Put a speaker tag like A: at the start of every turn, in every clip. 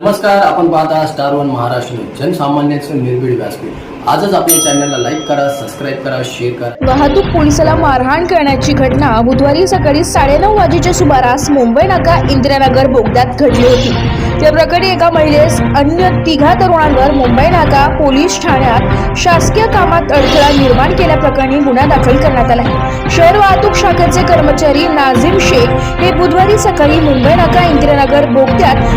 A: नमस्कार आपण पाहता स्टार वन महाराष्ट्र जनसामान्यांचं निर्भीड व्यासपीठ. आजच आपल्या चॅनलला लाईक करा सबस्क्राईब करा शेअर करा.
B: वाहतूक पोलिसाला मारहाण करण्याची घटना बुधवारी सकाळी साडेनऊ वाजेच्या सुमारास मुंबई नाका इंदिरानगर बोगद्यात घडली होती. त्या प्रकरणी एका महिलेस अन्य तिघा तरुणांवर मुंबई नाका पोलीस ठाण्यात शासकीय कामात अडथळा निर्माण केल्याप्रकरणी गुन्हा दाखल करण्यात आला आहे. शहर वाहतूक शाखेचे कर्मचारी नाझिम शेख हे बुधवारी सकाळी मुंबई नाका इंदिरानगर बोगद्यात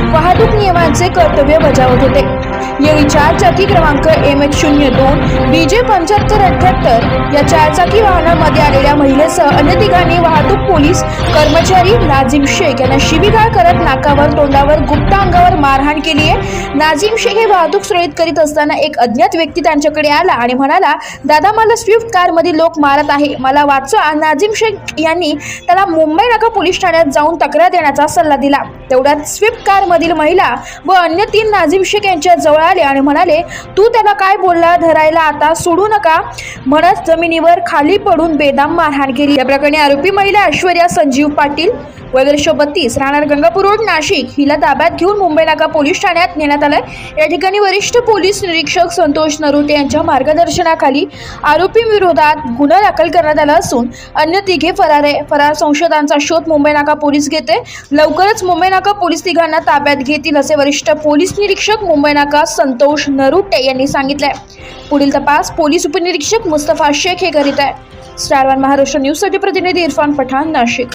B: नियमांचे कर्तव्य बजावत होते. या चारचाकी क्रमांक एम एच शून्य दोन बी जे पंच्याहत्तर अठ्याहत्तर या चारचाकी वाहनामध्ये आलेल्या महिलेसह अन्य तिघांनी वाहतूक पोलीस कर्मचारी नाझिम शेख यांना शिबिगाळ करत नाकावर तोंडावर गुप्त अंगावर मारहाण केली आहे. नाझिम शेख हे वाहतूक सुरळीत करीत असताना एक अज्ञात व्यक्ती त्यांच्याकडे आला आणि म्हणाला दादा मला स्विफ्ट कारमध्ये लोक मारत आहे. मला वाचवा. नाझिम शेख यांनी त्याला मुंबई नका पोलीस ठाण्यात जाऊन तक्रार देण्याचा सल्ला दिला. तेवढ्यात स्विफ्ट कारमधील महिला व अन्य तीन नाझिम शेख यांच्या जवळ पळाले आणि म्हणाले तू त्याला काय बोलला? धरायला आता सोडू नका. म्हणत जमिनीवर खाली पडून बेदाम मारहाण केली. या प्रकरणी आरोपी महिला ऐश्वर्या संजीव पाटील वयवर्ष बत्तीस राहणार गंगापूर रोड नाशिक. हिला ताब्यात घेऊन मुंबई नाका पोलीस ठाण्यात नेण्यात आलंय. या ठिकाणी वरिष्ठ पोलीस निरीक्षक संतोष नरोटे यांच्या मार्गदर्शनाखाली आरोपी विरोधात गुन्हा दाखल करण्यात आला असून अन्य तिघे फरार आहे. फरार संशोधांचा शोध मुंबई नाका पोलीस घेते. लवकरच मुंबई नाका पोलीस तिघांना ताब्यात घेतील असे वरिष्ठ पोलीस निरीक्षक मुंबई नाका संतोष नरुटे यांनी सांगितलंय. पुढील तपास पोलीस उपनिरीक्षक मुस्तफा शेख हे करीत आहे. स्टार वन महाराष्ट्र न्यूजसाठी प्रतिनिधी इरफान पठाण नाशिक.